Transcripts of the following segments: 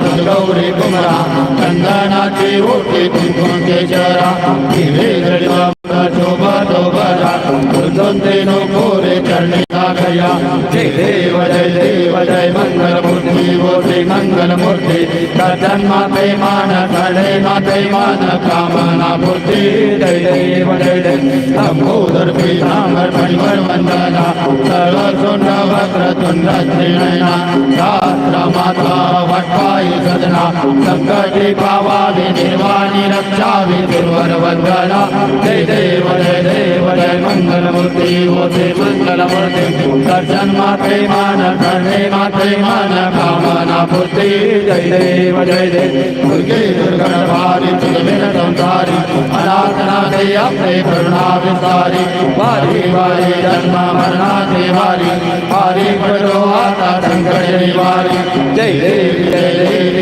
गौरी कुमरा चंदनाची OT कुंकुमके जरा. हिरे जडिवा शोभा शोभरा दुर्गंधे no कोरे चरणी लागया जय देव जय देव जय मंगल मूर्ती जन्म दैमान घडेन दैमान कामना मूर्ती दैदेव दैदे लंबोदर पीतांबर परिवर वंदना सरसुंड वक्रतुंड श्रीनयना रात्र माता वटपाई सजना संकटी पावावी निर्वाणी रक्षावी दुर्वर वंदना दैदेव मूर्ति होते मंगल मूर्ति दर्शन माते मान करणे माते मान कामना पूर्ति जय देव जय देव दुर्गे दुर्गण भारी तुलमिन संसारी अनाथना दे अपने करुणा विसारी वारी वारी जन्म मरणा से वारी वारी करो आता संकट निवारी जय देवी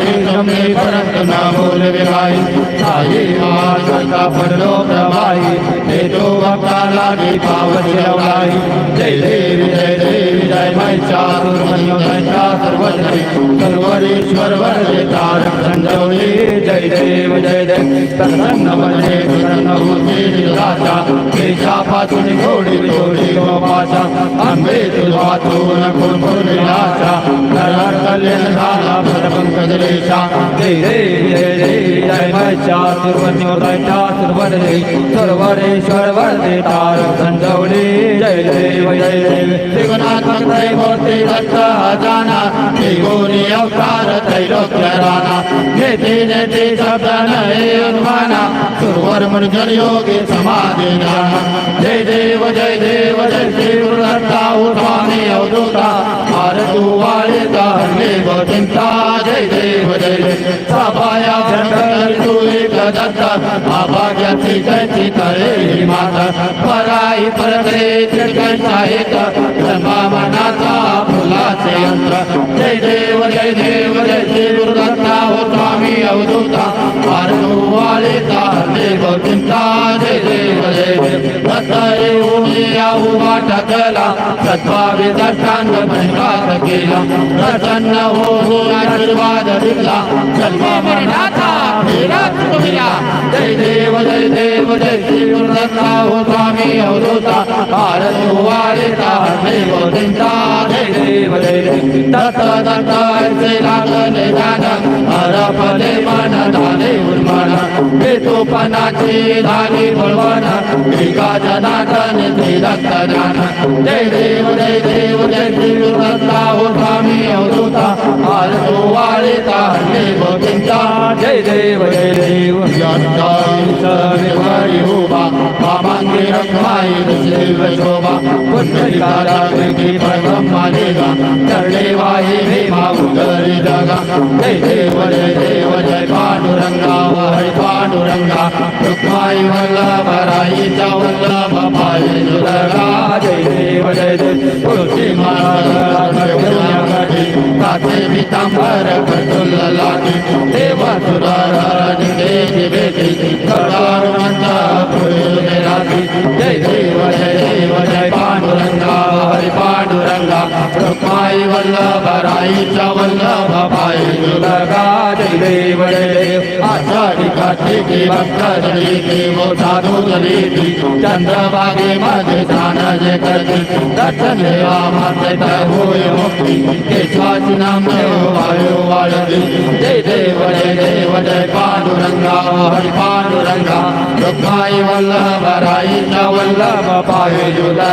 समय परत न बोल विराई साई माता पडलो प्रभाई हे तो अकाला गे पावन जवलाई जय देवी जय देवी जय महिषासुरमणि महिषासुरमणि सर्वरेश्वर वरदे तारक संजोनी जय देव जय देव प्रसन्न मने प्रसन्न होते निराशा केशापासून घोडी घोडी गोपाशा आंबे तुझातून कुरकुर विलासा नरहर कल्याण झाला भरपंकज रेषा जय देव जय देव जय महिषासुरमणि महिषासुरमणि सर्वरेश्वर वर्धे तारक संजवले जय देव जय देव त्रिगुणात्मक त्रैमूर्ति दत्त जाना त्रिगुणी अवतार त्रैलोक्य राणा नेते नेते शब्द नये अनुमाना सुरवर योगी समाधि जय देव जय देव जय देव दत्ता स्वामी अवधूता भारतू वाळिता हरले चिंता जय देव जय देव सभाया तू एक दत्ता भाग्याची जयची तळे ही माता. पराई परत्रे त्रिकंचा एक मनाचा फुलाचे यंत्र. जय देव जय देव जय श्री गुरुदत्ता हो स्वामी अवधूता. वाले ताले गोविंदा रे देव देव दत्तारे उमे आऊ वाटकला सत्वावे दत्तांग महिवात केला प्रसन्न हो हो आशीर्वाद दिला। सर्वा मरणाचा फेरा तुमया जय देव जय देव जय श्री गुरुदत्ता। हो स्वामी हो अवधूता भारत वाले ताले गोविंदा रे देव देव दत्त दत्ता से लागले जाना हरपले हेतूपणाची झाली बळवण एका जनार्दन ते जय देव जय देव जय दत्ता हो स्वामी अवधूता भारतो वाळिता चिंता जय देव जय देव हरी उभा मामांगी रखमाई देव शोभा पुण्यकारा की ब्रह्मा देगा चरणे वाही भीमा उदरी जगा जय देव जय देव जय पांडुरंगा हरि पांडुरंगा दुर्गा दुःखाय वल्लभराई वल्लभ पाय दुर्गा जय देव जय देव. तुलसी महाराजी ताते पितांबर प्रतुल्ल लाटी देवा सुरा राज देवी बेटी சாய் வல்லபராய் சவல்லபாய் தேவரே ஆச்சாரி கார்த்திகி பக்தரி தேவோ சாது ஜலீதி சந்திரபாகி மது சானஜ கதி. தர்சனே ஆமர்த்த ஹோய முக்தி கேசாசி நாம் தேவாயோ வாழதி ஜெய் தேவரே தேவரே பாண்டுரங்கா. ஹரி பாண்டு रंगा दुखाई वल्लभ भराई न वल्लभ पावे जुलगा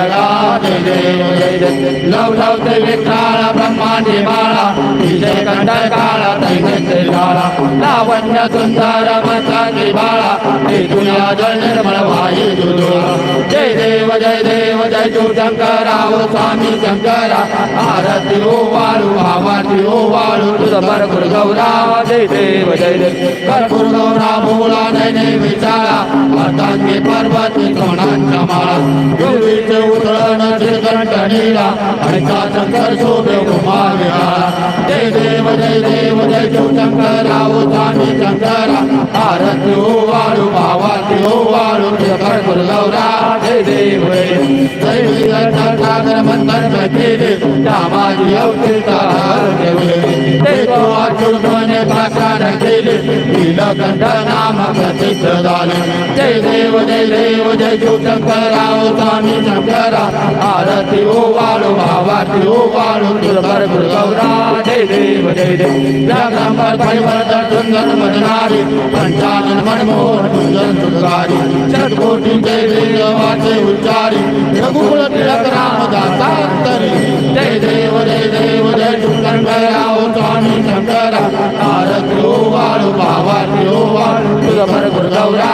लव लव ते विठाळ ब्रह्माजी बाळा तिथे कंडल काळा तैसे लाळा लावण्य सुंदर मताजी बाळा ते तुला जल निर्मळ भाई जुजुळा जय देव जय देव जय जू शंकरा ओ स्वामी शंकरा. आरती ओ वाळू आवाती ओ हो वाळू तुझ विचारा. हातांनी पर्वती सोनांच्या माळा? देवीचे उतरण श्रीकंठनीला हरिचा शंकर शोभे उमाविहारा जय देव जय देव जय शिवशंकरा उदानी शंकरा. आरती ओ वाळू भावाती ओ वाळू शंकर गौरा जय देव. जय सागर मंदन केले कामाजी अवतीतार देवले ते तो अर्जुन मने प्राकार केले. तिलकंठ नाम प्रतिष्ठ झाले जय देव जय देव जय जो शिवशंकराव स्वामी शंकरा। आरती हो ओ वाळू भावाती ओ हो वाळू भरपूर गौरा जय देव जय देव। जगदंबर परिवर्तन सुंदर मदनारी पंचानन मनमोहन कुंजन सुखारी शतकोटी जय देव वाचे उच्चारी। रघुकुल तिलक रामदासांतरी जय देव जय देव जय शंकराव स्वामी शंकरा आरती ओ वाळू भावाती वाळू तुझं भरपूर गौरा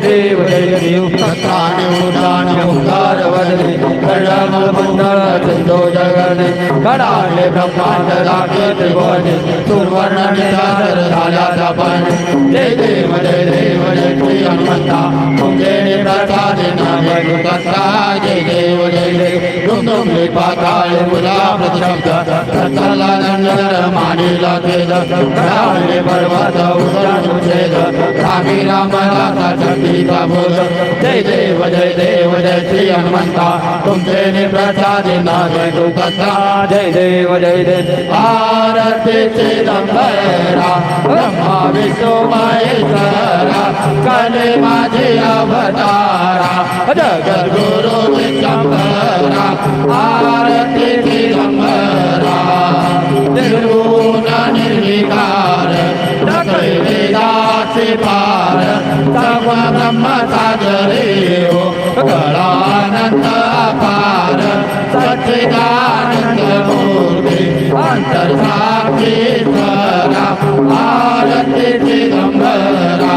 देव जय देव सत्राणे उदान ओंकार वदने कडामल मंडळ चंदो जगने कडाले ब्रह्मांड राखे त्रिभुवने सुवर्ण निसार झाल्याचा पण जय देव जय देव जय श्री हनुमंता तुमचे प्रसाद नामे कथा जय देव जय देव तुमले पाताळ मुला प्रतिशब्द सत्तरला दंडर मानिला तेज कडाळे पर्वत उतरण छेद रामी रामदासा शक्तीचा बोध जय देव जय देव जय श्री हनुमंता तुमचे प्रसाद नामे कथा जय देव जय देव आरती चिदंबरा ब्रह्मा विष्णू महेश्वरा कले माझे अवतारा जगद्गुरु दिगंबरा आरती चिदंबरा निर्गुण निर्विकार सगळे वेदाचे पार सर्व ब्रह्म सागरे हो गळानंद अपार सच्चिदानंद मूर्ती अंतर्साक्षीश्वरा आरती चिदंबरा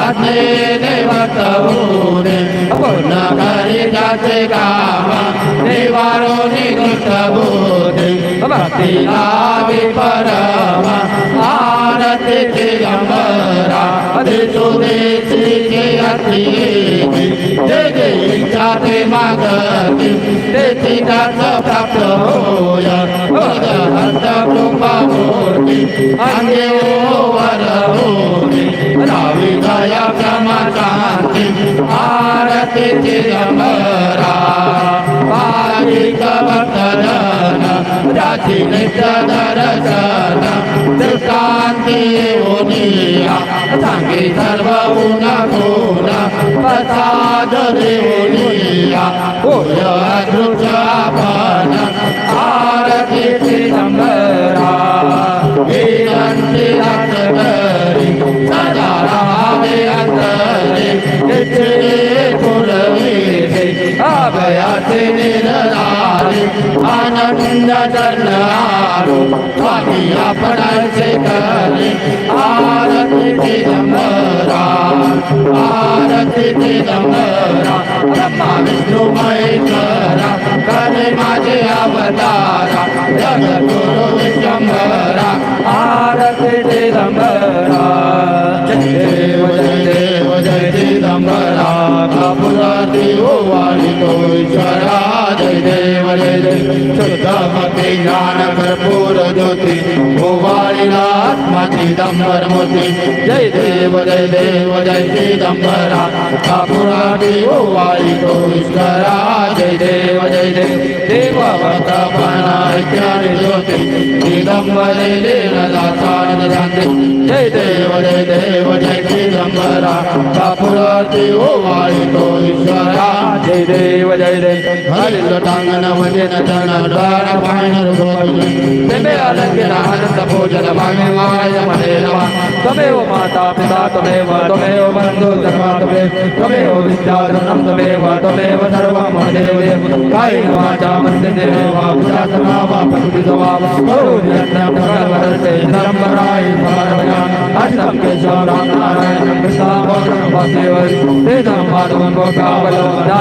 आज्ञे देवत होणे पूर्ण करी त्याचे काम देवारो निकृष्ट बोधे भक्तीला विपरम आरती चिदंबरा देशो देशीचे अति जे जे इच्छा ते मागती ते तिथाच प्राप्त होय हस्त कृपा मूर्ती अंगे चिदम्बरा पारिकवदन रचिनितदर्शन दृष्टान्ते ओनिया सङ्गे सर्वगुणगो मारू आम्ही आरती दिगंबरा आरती दिगंबरा ब्रह्मा विष्णू महेश्वरा करे आरती दिगंबरा ओवाळीला आत्मा चिदंबर मूर्ती जय देव जय देव जय चिदंबरा कापुराती ओवाळी तो ईश्वरा जय देव जय देव देव भक्तपणा ऐक्याने ज्योती चिदंबरे लीन दासाने शांती जय देव जय देव जय चिदंबरा कापुराती ओवाळी तो ईश्वरा जय देव देव जय देव हरिलटांगण वज़न चरण द्वार पायन तमे अलंकृत आनंद भोजन मागे माय मने नमः तमेव माता पिता तमेव तमेव बन्धु सर्वा तमेव तमेव विद्याधनं तमेव तमेव सर्वं मम देव देव कायेन वाचा मन्यते वा पुरातमा वा प्रकृतितो वा करोमि यत्नं भगवते धर्मराय समर्पया अष्टम केशव राम नारायण कृष्ण भद्रं वासुदेव तेजं माधवं गोपावलो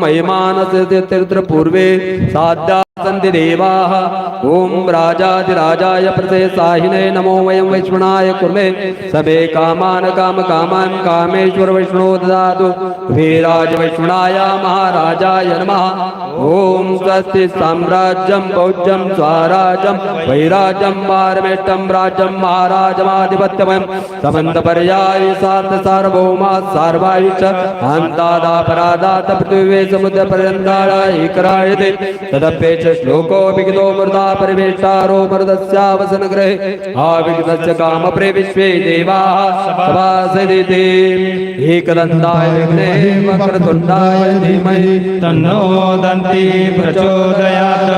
महिमानस्य तीर्थपूर्वे साध्या सन्ति देवाः राजाधिराजाय प्रसेसाहिने नमो वयं वैष्णवाय कुर्मे सभे कामेश्वर वैष्णो ददातु वीराज वैष्णवाय महाराजाय नमः ॐ स्वस्ति साम्राज्यं भौज्यं स्वराज्यं वैराज्यं पारमेष्टं राज्यं सार्वभौमा सार्वायि च अन्तादापराधात् पृथिवे समुद्रपर्यन्तारायिकरायते तदप्येच श्लोको विगितो मृदा परिवेष्टारो मृदस्यावसनगृहे आविगतस्य कामप्रे विश्वे देवाः सभासदिति एकदन्ताय वक्रतुण्डाय धीमहि। तन्नो दन्ति प्रचोदयात्।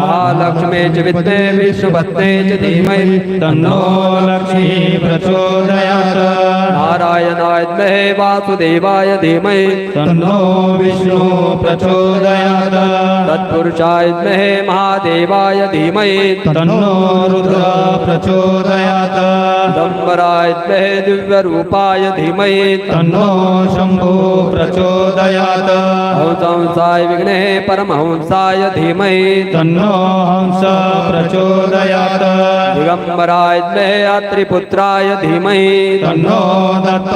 महालक्ष्मे च विद्मे विष्णुपत्ने च धीमहि। तन्नो लक्ष्मी प्रचोदयात्। नारायणाय वासुदेवाय धीमहि। तन्नो विष्णु प्रचोदयात्। तत्पुरुषाय विद्महे महादेवाय धीमहि। तन्नो रुद्र प्रचोदयात्। दम्बराय विद्महे दिव्यरूपाय धीमहि। तन्नो शम्भो प्रचोदयात्। हंसाय विघ्ने परमहंसाय धीमहि। तन्नो हंस दिगम्बराय विद्महे अत्रिपुत्राय धीमहि। तन्नो दत्त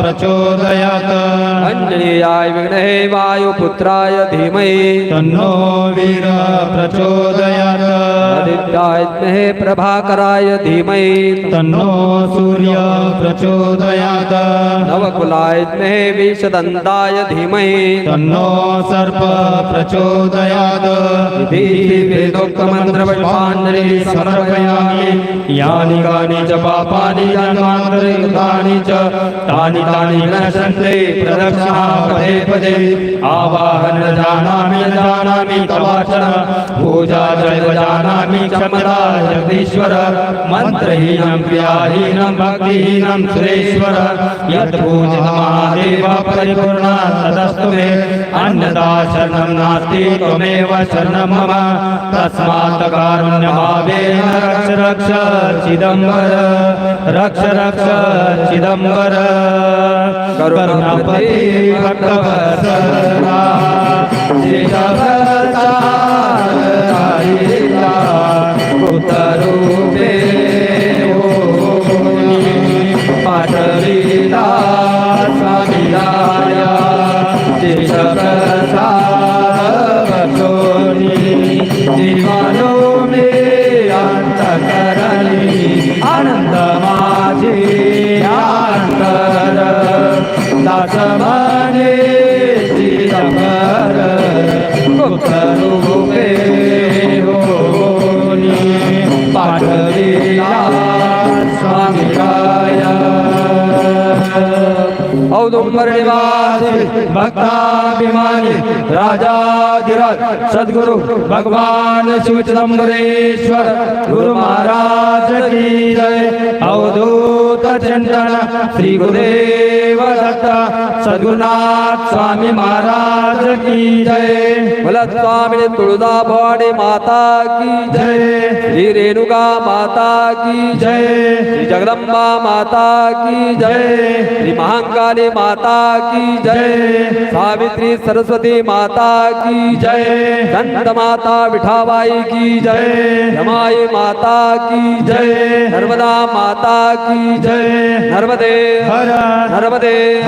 प्रचोदयात्। अञ्जनेयाय विघ्ने वायुपुत्राय धीमहि। तन्नो वीर प्रचोदयात्। आदित्याय विद्महे प्रभाकराय धीमहि। तन्नो सूर्य प्रचोदयात्। नवकुलाय विद्महे विषदन्ताय धीमहि। तन्नो सर्प प्रचोदयात्। इति वेदोक्तमन्त्रपुष्पाञ्जलि समर्पयामि। यानि कानि च पापानि जन्मान्तरिक्तानि च, तानि तानि विनश्यन्ते प्रदक्षिणा पदे पदे। आवाहन जानामि, न जानामि तवाचन पूजा जय जानामि क्षमता, जगदीश्वर। मन्त्रहीनं क्रियाहीनं भक्तिहीनं सुरेश्वर। यत् पूजित महादेव परिपूर्ण, तदस्तु मे। अन्यथा शरणं नास्ति, त्वमेव शरणं मम। तस्मात् कारुण्यभावेन रक्ष रक्ष रक्ष चिदंबर रक्ष रक्ष चिदंबर। करुणापती भक्तवत्सला มาเ औदुंबर निवासी भक्ताभिमानी राजाधिराज सद्गुरु भगवान शिव चिदम्बरेश्वर गुरु महाराज की जय अवधूत चिंतन श्री गुरुदेव दत्त सद्गुरुनाथ स्वामी महाराज की जय बोला स्वामी तुळजा भवानी माता की जय श्री रेणुका माता की जय श्री जगदम्बा माता की जय श्री महाकाली माता की जय। सावित्री सरस्वती माता की जय। संत माता विठाबाई की जय। रमाई माता की जय। नर्मदा माता की जय। नर्मदे नर्मदे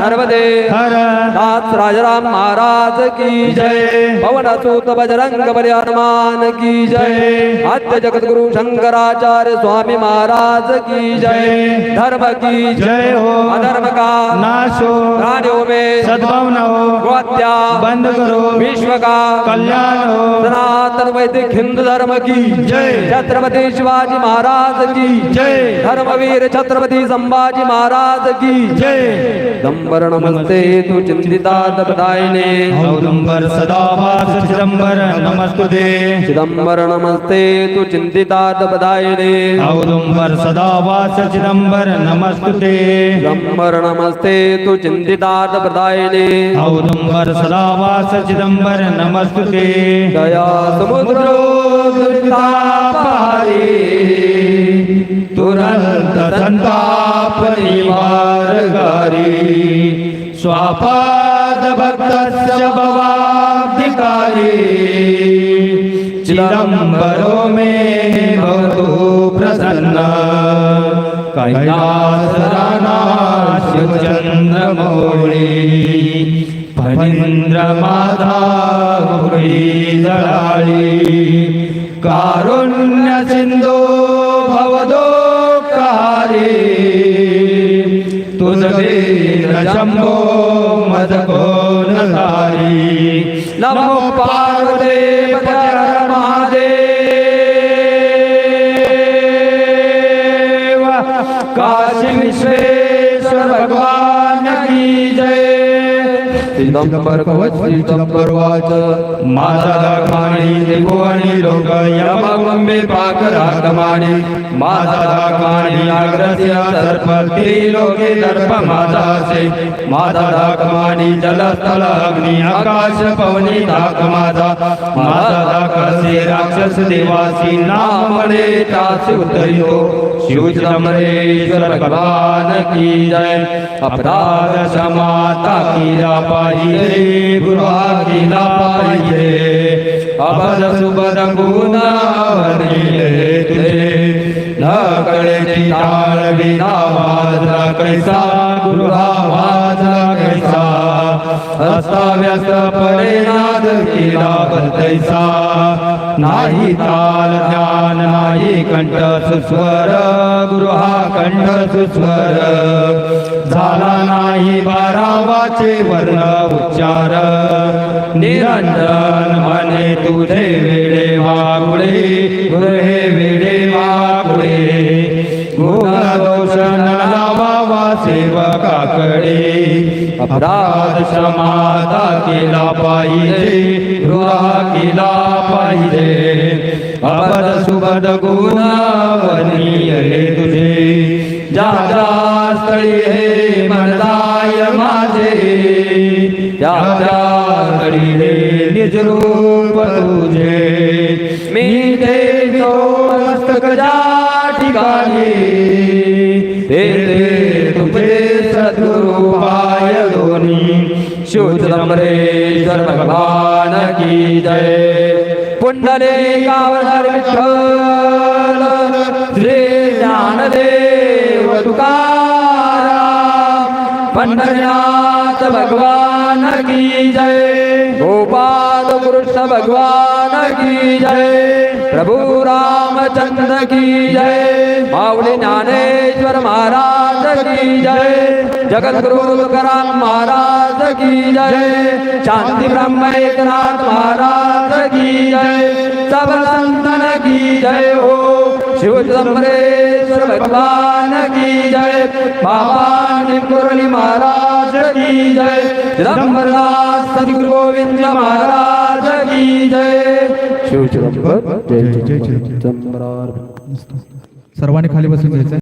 नर्मदे। हर। नाथ राजाराम महाराज की जय। पवन सूत बजरंग बली हनुमान की जय। आद्य जगत गुरु शंकराचार्य स्वामी महाराज की जय। धर्म की जय हो। अधर्म का नाश हो प्राणियों में। सद्भाव न हो। गोहत्या बंद करो। विश्व का। कल्याण हो। सनातन वैदिक हिंदू धर्म की। जय। छत्रपति शिवाजी महाराज की। जय। धर्मवीर छत्रपति संभाजी महाराज की। जय। दंबर नमस्ते तु चिंतिता दबदायिने औदुंबर सदाभास चिदंबर नमस्तुते। चिदम्बर नमस्ते तु चिंतिता दबदायिने औदुंबर सदाभास चिदंबर नमस्तुते। चिदम्बर नमस्ते। तु चिंतिता दबदायिने औदुंबर सदाभास चिदंबर नमस्तुते। दया समुद्र दुर्तापारी तुरंत संताप निवारगारी स्वापाद भक्तस्य भवाब्धिकारी। चिदंबरो मे भवतु प्रसन्न। कैलासराना शिवचन्द्रमौळी फणीन्द्रमाधा दळाळी कारुण्य सिंधू भवदोकारी तुझ वीर शंभो मद कोण तारी नमो पार्वते महादेव काशी चिदंबर कवच चिदंबर वाच माझा दाखमाणी त्रिभुवनी लोक यमगुंबे पाकरा कमाणी माझा दाखमाणी अग्रस्य सर्प लोके दर्प माझा से माझा दाखमाणी जलस्थल अग्नी आकाश पवनी माझा माझा दाखसे राक्षस देवासी नाम म्हणे तास उतरितो शिवचंद्रेश्वर भगवान की जय। अपराध क्षमाता कीरा पाहिजे गृहा केला पाहिजे अबद सुबद गुणावरीले तुझे. न कळेची टाळ विना माझा कैसा गुरुहा माझा कैसा. अस्ताव्यस्त परिणाद केला बलतैसा. नाही ताल ध्यान नाही कंठ सुस्वर गुरु कंठ सुस्वर झाला नाही बारावाचे वर्ण उच्चार. निरंजन म्हणे तुझे वेडे वागुळे गृहे वेडे वागुळे गुणदोष न सेवकाकडे. अपराध क्षमाता केला पाहिजे गृहा केला पाहिजे. अपद सुबद गुणावनीय ज्या स्थळी हे मनदाय माझे. ज्या ज्या स्थळी हे निजरूप तुझे. मी ते तो मस्तक ज्या ठिकाणी ते ते तुझे सद्गुरुपाय दोन्ही. शिवचंद्रे भगवान की जय. पुंडले कावधर विठ्ठल. तुकाराम भगवान की जय। गोपाल कृष्ण भगवान की जय। प्रभु रामचंद्र की जय। माऊली ज्ञानेश्वर महाराज की जय। जगत गुरु तुकाराम महाराज की जय। शांति ब्रह्म एकनाथ महाराज की जय। सब संतन की जय हो। शिव चंद्रेश्वर भगवान की जय। बाबा मुरली महाराज की जय। चिदंबरदास सदगुरु गोविंद महाराज की जय। शिव चिदंबर जय जय चिदंबर। सर्वांनी खाली बसून घ्यायचं